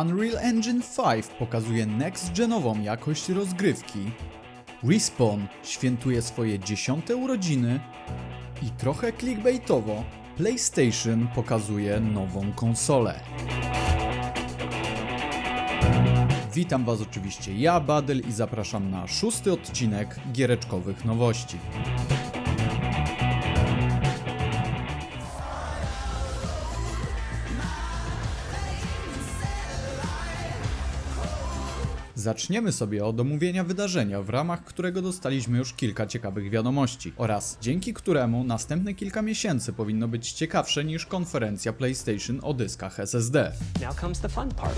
Unreal Engine 5 pokazuje next-genową jakość rozgrywki, Respawn świętuje swoje dziesiąte urodziny i trochę clickbaitowo PlayStation pokazuje nową konsolę. Witam Was oczywiście ja, Badyl i zapraszam na szósty odcinek giereczkowych nowości. Zaczniemy sobie od omówienia wydarzenia, w ramach którego dostaliśmy już kilka ciekawych wiadomości oraz dzięki któremu następne kilka miesięcy powinno być ciekawsze niż konferencja PlayStation o dyskach SSD.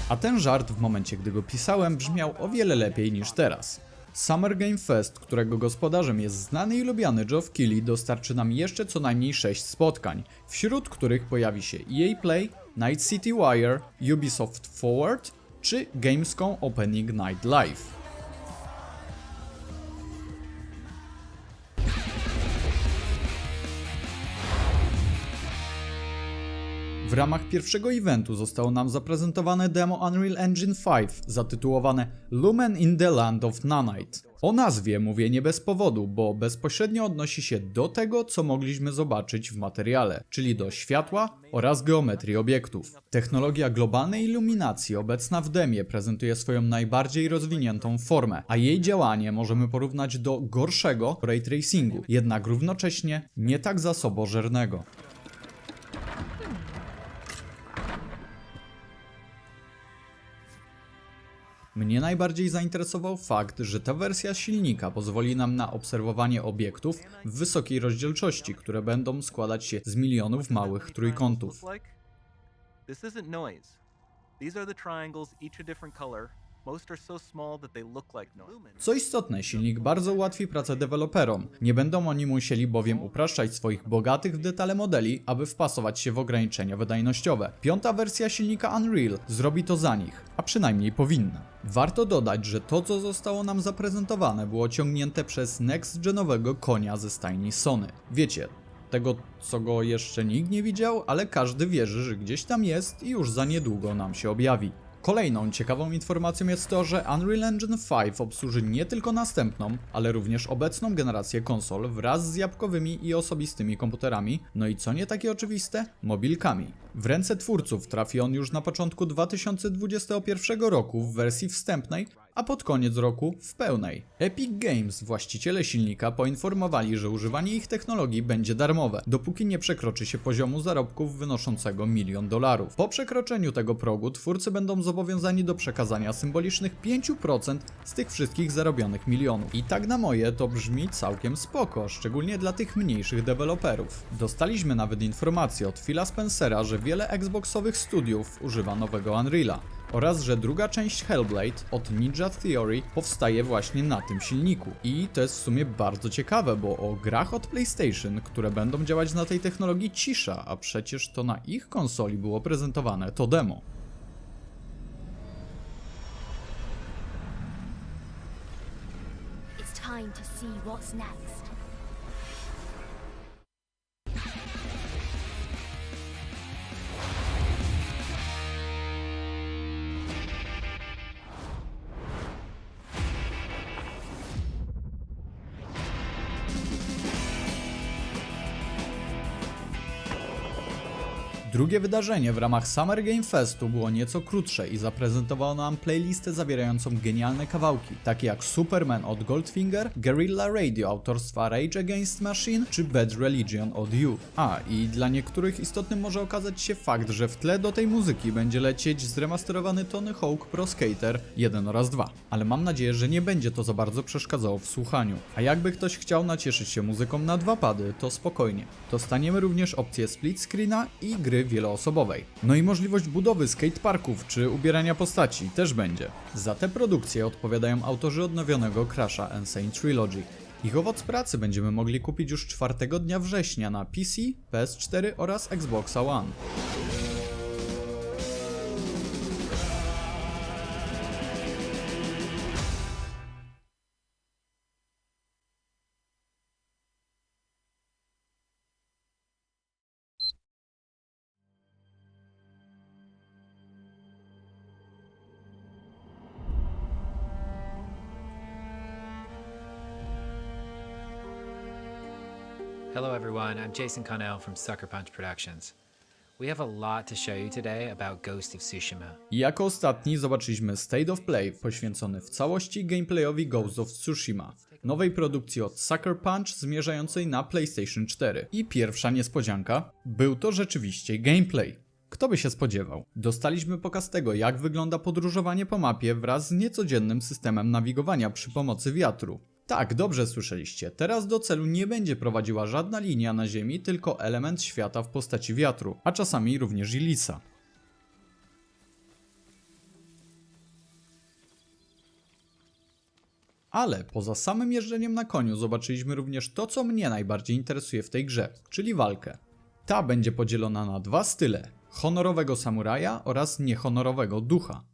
A ten żart w momencie, gdy go pisałem, brzmiał o wiele lepiej niż teraz. Summer Game Fest, którego gospodarzem jest znany i lubiany Geoff Keighley, dostarczy nam jeszcze co najmniej 6 spotkań, wśród których pojawi się EA Play, Night City Wire, Ubisoft Forward czy Gamescom Opening Night Live. W ramach pierwszego eventu zostało nam zaprezentowane demo Unreal Engine 5 zatytułowane Lumen in the Land of Nanite. O nazwie mówię nie bez powodu, bo bezpośrednio odnosi się do tego, co mogliśmy zobaczyć w materiale, czyli do światła oraz geometrii obiektów. Technologia globalnej iluminacji obecna w demie prezentuje swoją najbardziej rozwiniętą formę, a jej działanie możemy porównać do gorszego ray tracingu, jednak równocześnie nie tak zasobożernego. Mnie najbardziej zainteresował fakt, że ta wersja silnika pozwoli nam na obserwowanie obiektów w wysokiej rozdzielczości, które będą składać się z milionów małych trójkątów. This isn't noise. These are the triangles, each a different color. Co istotne, silnik bardzo ułatwi pracę deweloperom. Nie będą oni musieli bowiem upraszczać swoich bogatych w detale modeli, aby wpasować się w ograniczenia wydajnościowe. Piąta wersja silnika Unreal zrobi to za nich, a przynajmniej powinna. Warto dodać, że to co zostało nam zaprezentowane było ciągnięte przez next-genowego konia ze stajni Sony. Wiecie, tego co go jeszcze nikt nie widział, ale każdy wierzy, że gdzieś tam jest i już za niedługo nam się objawi. Kolejną ciekawą informacją jest to, że Unreal Engine 5 obsłuży nie tylko następną, ale również obecną generację konsol wraz z jabłkowymi i osobistymi komputerami, no i co nie takie oczywiste, mobilkami. W ręce twórców trafi on już na początku 2021 roku w wersji wstępnej, a pod koniec roku w pełnej. Epic Games, właściciele silnika, poinformowali, że używanie ich technologii będzie darmowe, dopóki nie przekroczy się poziomu zarobków wynoszącego milion dolarów. Po przekroczeniu tego progu twórcy będą zobowiązani do przekazania symbolicznych 5% z tych wszystkich zarobionych milionów. I tak na moje to brzmi całkiem spoko, szczególnie dla tych mniejszych deweloperów. Dostaliśmy nawet informację od Phila Spencera, że wiele Xboxowych studiów używa nowego Unreala oraz że druga część Hellblade od Ninja Theory powstaje właśnie na tym silniku. I to jest w sumie bardzo ciekawe, bo o grach od PlayStation, które będą działać na tej technologii cisza, a przecież to na ich konsoli było prezentowane to demo. It's time to see what's next. Drugie wydarzenie w ramach Summer Game Festu było nieco krótsze i zaprezentowało nam playlistę zawierającą genialne kawałki, takie jak Superman od Goldfinger, Guerrilla Radio autorstwa Rage Against Machine czy Bad Religion od You. A, i dla niektórych istotnym może okazać się fakt, że w tle do tej muzyki będzie lecieć zremasterowany Tony Hawk Pro Skater 1 oraz 2. Ale mam nadzieję, że nie będzie to za bardzo przeszkadzało w słuchaniu. A jakby ktoś chciał nacieszyć się muzyką na dwa pady, to spokojnie. Dostaniemy również opcję split screena i gry wieloosobowej. No i możliwość budowy skateparków czy ubierania postaci też będzie. Za te produkcje odpowiadają autorzy odnowionego Crash'a Insane Trilogy. Ich owoc pracy będziemy mogli kupić już 4 dnia września na PC, PS4 oraz Xbox One. Everyone. I'm Jason Connell from Sucker Punch Productions. We have a lot to show you today about Ghost of Tsushima. Jako ostatni zobaczyliśmy State of Play, poświęcony w całości gameplayowi Ghost of Tsushima, nowej produkcji od Sucker Punch zmierzającej na PlayStation 4. I pierwsza niespodzianka, był to rzeczywiście gameplay. Kto by się spodziewał? Dostaliśmy pokaz tego, jak wygląda podróżowanie po mapie wraz z niecodziennym systemem nawigowania przy pomocy wiatru. Tak, dobrze słyszeliście. Teraz do celu nie będzie prowadziła żadna linia na ziemi, tylko element świata w postaci wiatru, a czasami również i lisa. Ale poza samym jeżdżeniem na koniu zobaczyliśmy również to, co mnie najbardziej interesuje w tej grze, czyli walkę. Ta będzie podzielona na dwa style: honorowego samuraja oraz niehonorowego ducha.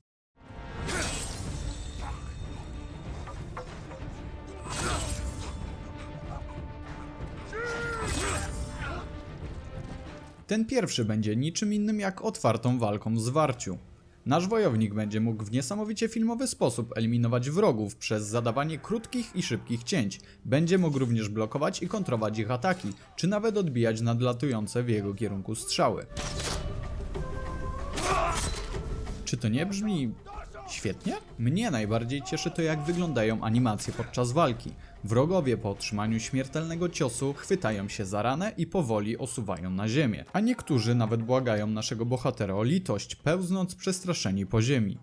Ten pierwszy będzie niczym innym jak otwartą walką w zwarciu. Nasz wojownik będzie mógł w niesamowicie filmowy sposób eliminować wrogów przez zadawanie krótkich i szybkich cięć. Będzie mógł również blokować i kontrować ich ataki, czy nawet odbijać nadlatujące w jego kierunku strzały. Czy to nie brzmi świetnie? Mnie najbardziej cieszy to, jak wyglądają animacje podczas walki. Wrogowie po otrzymaniu śmiertelnego ciosu chwytają się za ranę i powoli osuwają na ziemię, a niektórzy nawet błagają naszego bohatera o litość, pełznąc przestraszeni po ziemi.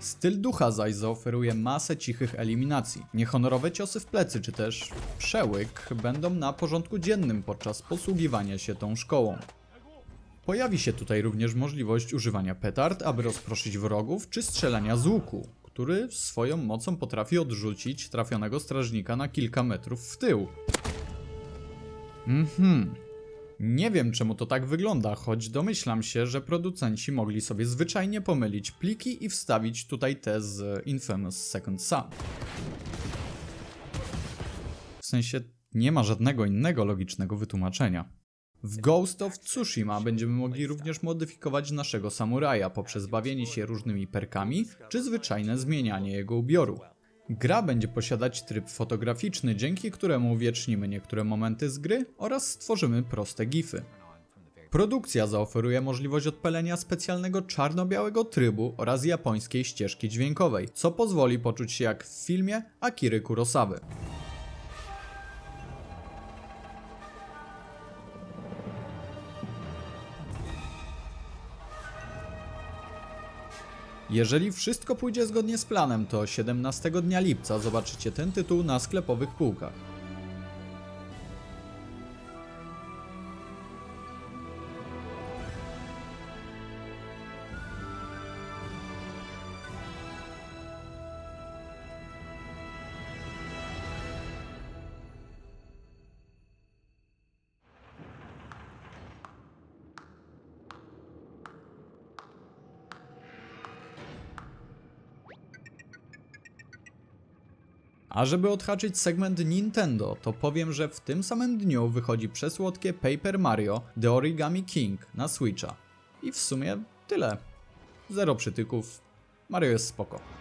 Styl ducha zaś zaoferuje masę cichych eliminacji. Niehonorowe ciosy w plecy czy też przełyk będą na porządku dziennym podczas posługiwania się tą szkołą. Pojawi się tutaj również możliwość używania petard, aby rozproszyć wrogów, czy strzelania z łuku, który swoją mocą potrafi odrzucić trafionego strażnika na kilka metrów w tył. Mhm. Nie wiem czemu to tak wygląda, choć domyślam się, że producenci mogli sobie zwyczajnie pomylić pliki i wstawić tutaj te z Infamous Second Son. W sensie nie ma żadnego innego logicznego wytłumaczenia. W Ghost of Tsushima będziemy mogli również modyfikować naszego samuraja poprzez bawienie się różnymi perkami czy zwyczajne zmienianie jego ubioru. Gra będzie posiadać tryb fotograficzny, dzięki któremu uwiecznimy niektóre momenty z gry oraz stworzymy proste gify. Produkcja zaoferuje możliwość odpalenia specjalnego czarno-białego trybu oraz japońskiej ścieżki dźwiękowej, co pozwoli poczuć się jak w filmie Akiry Kurosawy. Jeżeli wszystko pójdzie zgodnie z planem, to 17 dnia lipca zobaczycie ten tytuł na sklepowych półkach. A żeby odhaczyć segment Nintendo, to powiem, że w tym samym dniu wychodzi przesłodkie Paper Mario The Origami King na Switcha. I w sumie tyle. Zero przytyków. Mario jest spoko.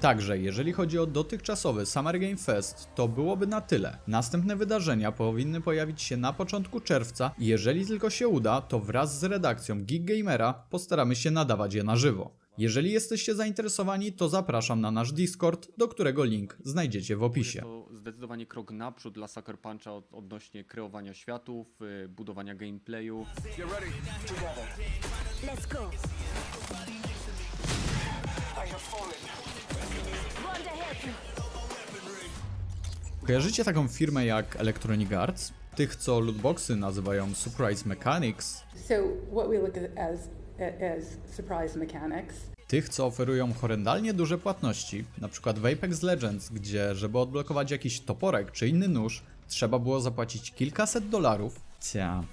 Także, jeżeli chodzi o dotychczasowy Summer Game Fest, to byłoby na tyle. Następne wydarzenia powinny pojawić się na początku czerwca i jeżeli tylko się uda, to wraz z redakcją Geek Gamera postaramy się nadawać je na żywo. Jeżeli jesteście zainteresowani, to zapraszam na nasz Discord, do którego link znajdziecie w opisie. To zdecydowanie krok naprzód dla Sucker Puncha od, odnośnie kreowania światów, y, budowania gameplayu. Let's go. Kojarzycie taką firmę jak Electronic Arts? Tych, co lootboxy nazywają Surprise Mechanics, So what we look at as as surprise mechanics tych, co oferują horrendalnie duże płatności, na przykład w Apex Legends, gdzie żeby odblokować jakiś toporek czy inny nóż, trzeba było zapłacić kilkaset dolarów. Cia.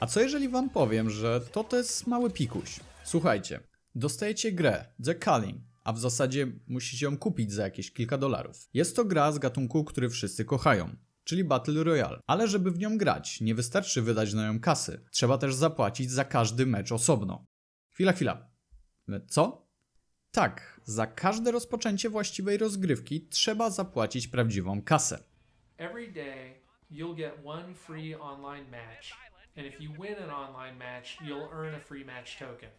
A co jeżeli wam powiem, że to to jest mały pikuś? Słuchajcie, dostajecie grę The Calling, a w zasadzie musicie ją kupić za jakieś kilka dolarów. Jest to gra z gatunku, który wszyscy kochają, czyli Battle Royale. Ale żeby w nią grać, nie wystarczy wydać na nią kasy. Trzeba też zapłacić za każdy mecz osobno. Chwila, chwila. Co? Tak, za każde rozpoczęcie właściwej rozgrywki trzeba zapłacić prawdziwą kasę. Every day, you'll get one free online match. And if you win an online match, you'll earn a free match token.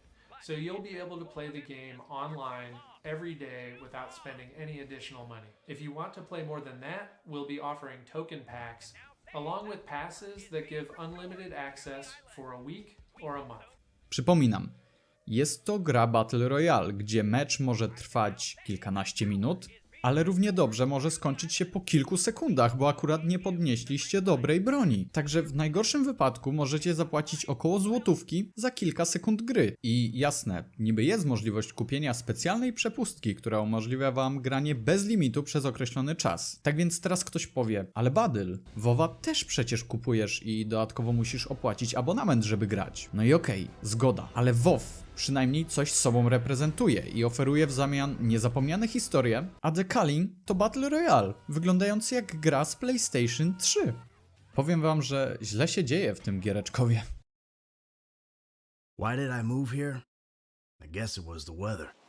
So you'll be able to play the game online every day without spending any additional money. If you want to play more than that, we'll be offering token packs along with passes that give unlimited access for a week or a month. Przypominam, jest to gra Battle Royale, gdzie mecz może trwać kilkanaście minut, ale równie dobrze może skończyć się po kilku sekundach, bo akurat nie podnieśliście dobrej broni. Także w najgorszym wypadku możecie zapłacić około złotówki za kilka sekund gry. I jasne, niby jest możliwość kupienia specjalnej przepustki, która umożliwia wam granie bez limitu przez określony czas. Tak więc teraz ktoś powie, ale Badyl, WoWa też przecież kupujesz i dodatkowo musisz opłacić abonament, żeby grać. No i okej, zgoda, ale WoW przynajmniej coś sobą reprezentuje i oferuje w zamian niezapomniane historie, a The Calling to Battle Royale, wyglądający jak gra z PlayStation 3. Powiem wam, że źle się dzieje w tym giereczkowie. Why did I move here? I guess it was the weather.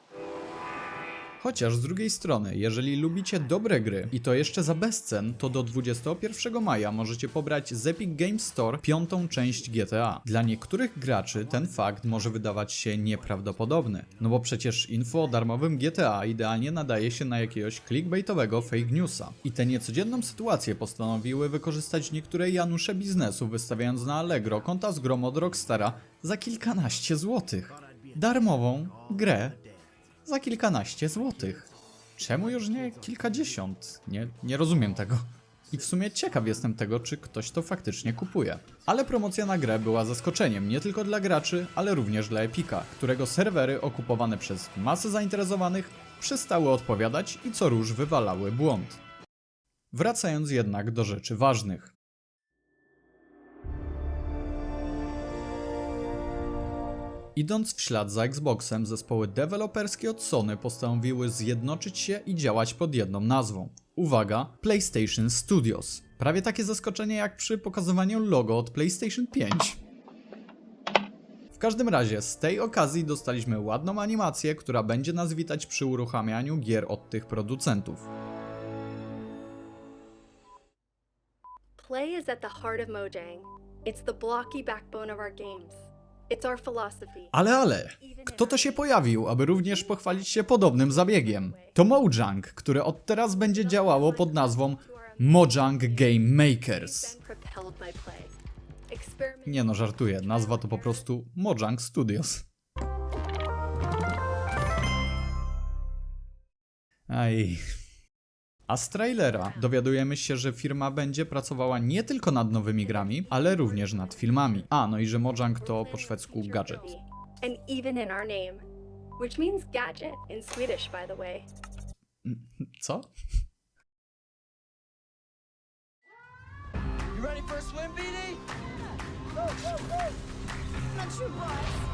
Chociaż z drugiej strony, jeżeli lubicie dobre gry i to jeszcze za bezcen, to do 21 maja możecie pobrać z Epic Games Store piątą część GTA. Dla niektórych graczy ten fakt może wydawać się nieprawdopodobny, no bo przecież info o darmowym GTA idealnie nadaje się na jakiegoś clickbaitowego fake newsa. I tę niecodzienną sytuację postanowiły wykorzystać niektóre Janusze biznesu, wystawiając na Allegro konta z grom od Rockstara za kilkanaście złotych. Darmową grę za kilkanaście złotych. Czemu już nie kilkadziesiąt? Nie, nie rozumiem tego. I w sumie ciekaw jestem tego, czy ktoś to faktycznie kupuje. Ale promocja na grę była zaskoczeniem nie tylko dla graczy, ale również dla Epika, którego serwery okupowane przez masę zainteresowanych przestały odpowiadać i co róż wywalały błąd. Wracając jednak do rzeczy ważnych. Idąc w ślad za Xboxem, zespoły deweloperskie od Sony postanowiły zjednoczyć się i działać pod jedną nazwą. Uwaga, PlayStation Studios. Prawie takie zaskoczenie jak przy pokazywaniu logo od PlayStation 5. W każdym razie, z tej okazji dostaliśmy ładną animację, która będzie nas witać przy uruchamianiu gier od tych producentów. Play is at the heart of Mojang. It's the blocky backbone of our games. Ale ale, kto to się pojawił, aby również pochwalić się podobnym zabiegiem? To Mojang, które od teraz będzie działało pod nazwą Mojang Game Makers. Nie no, żartuję, nazwa to po prostu Mojang Studios. Aj. A z trailera dowiadujemy się, że firma będzie pracowała nie tylko nad nowymi grami, ale również nad filmami. A, no i że Mojang to po szwedzku gadżet. and even in our name, which means gadget in Swedish, by the way. Co? You ready for a swim, BD? Not sure, boss.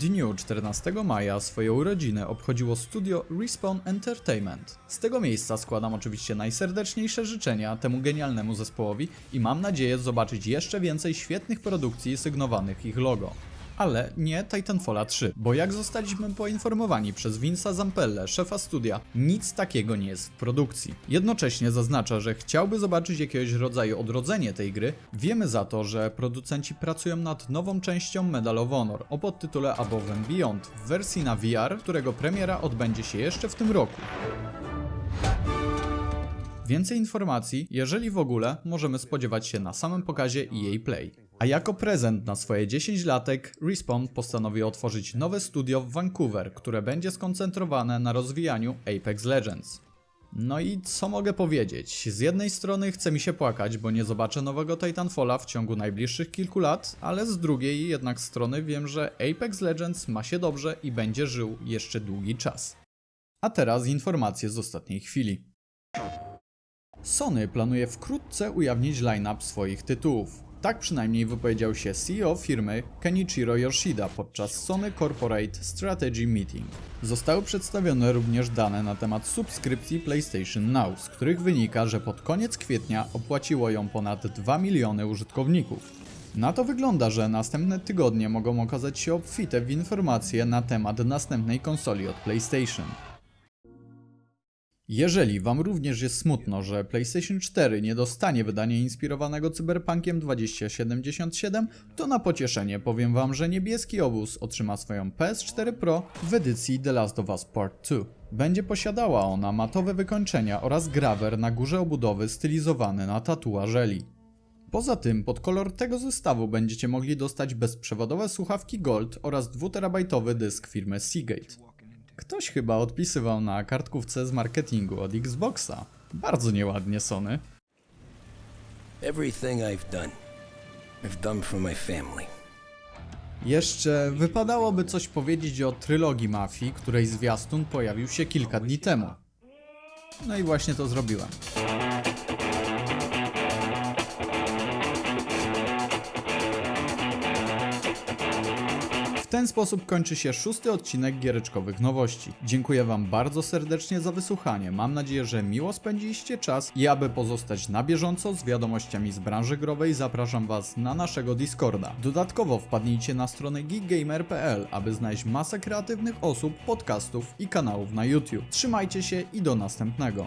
Dniu 14 maja swoje urodziny obchodziło studio Respawn Entertainment. Z tego miejsca składam oczywiście najserdeczniejsze życzenia temu genialnemu zespołowi i mam nadzieję zobaczyć jeszcze więcej świetnych produkcji sygnowanych ich logo. Ale nie Titanfalla 3, bo jak zostaliśmy poinformowani przez Vince'a Zampelle, szefa studia, nic takiego nie jest w produkcji. Jednocześnie zaznacza, że chciałby zobaczyć jakiegoś rodzaju odrodzenie tej gry. Wiemy za to, że producenci pracują nad nową częścią Medal of Honor o podtytule Above and Beyond w wersji na VR, którego premiera odbędzie się jeszcze w tym roku. Więcej informacji, jeżeli w ogóle, możemy spodziewać się na samym pokazie EA Play. A jako prezent na swoje 10 latek, Respawn postanowił otworzyć nowe studio w Vancouver, które będzie skoncentrowane na rozwijaniu Apex Legends. No i co mogę powiedzieć? Z jednej strony chce mi się płakać, bo nie zobaczę nowego Titanfalla w ciągu najbliższych kilku lat, ale z drugiej jednak strony wiem, że Apex Legends ma się dobrze i będzie żył jeszcze długi czas. A teraz informacje z ostatniej chwili. Sony planuje wkrótce ujawnić line-up swoich tytułów. Tak przynajmniej wypowiedział się CEO firmy Kenichiro Yoshida podczas Sony Corporate Strategy Meeting. Zostały przedstawione również dane na temat subskrypcji PlayStation Now, z których wynika, że pod koniec kwietnia opłaciło ją ponad 2 miliony użytkowników. Na to wygląda, że następne tygodnie mogą okazać się obfite w informacje na temat następnej konsoli od PlayStation. Jeżeli Wam również jest smutno, że PlayStation 4 nie dostanie wydania inspirowanego Cyberpunkiem 2077, to na pocieszenie powiem Wam, że niebieski obóz otrzyma swoją PS4 Pro w edycji The Last of Us Part 2. Będzie posiadała ona matowe wykończenia oraz grawer na górze obudowy stylizowany na tatuaż Eli. Poza tym, pod kolor tego zestawu będziecie mogli dostać bezprzewodowe słuchawki Gold oraz 2TB dysk firmy Seagate. Ktoś chyba odpisywał na kartkówce z marketingu od Xboxa. Bardzo nieładnie, Sony. Everything I've done, I've done for my family. Jeszcze wypadałoby coś powiedzieć o trylogii Mafii, której zwiastun pojawił się kilka dni temu. No i właśnie to zrobiłem. Ten sposób kończy się szósty odcinek giereczkowych nowości. Dziękuję Wam bardzo serdecznie za wysłuchanie. Mam nadzieję, że miło spędziliście czas i aby pozostać na bieżąco z wiadomościami z branży growej, zapraszam Was na naszego Discorda. Dodatkowo wpadnijcie na stronę geekgamer.pl, aby znaleźć masę kreatywnych osób, podcastów i kanałów na YouTube. Trzymajcie się i do następnego.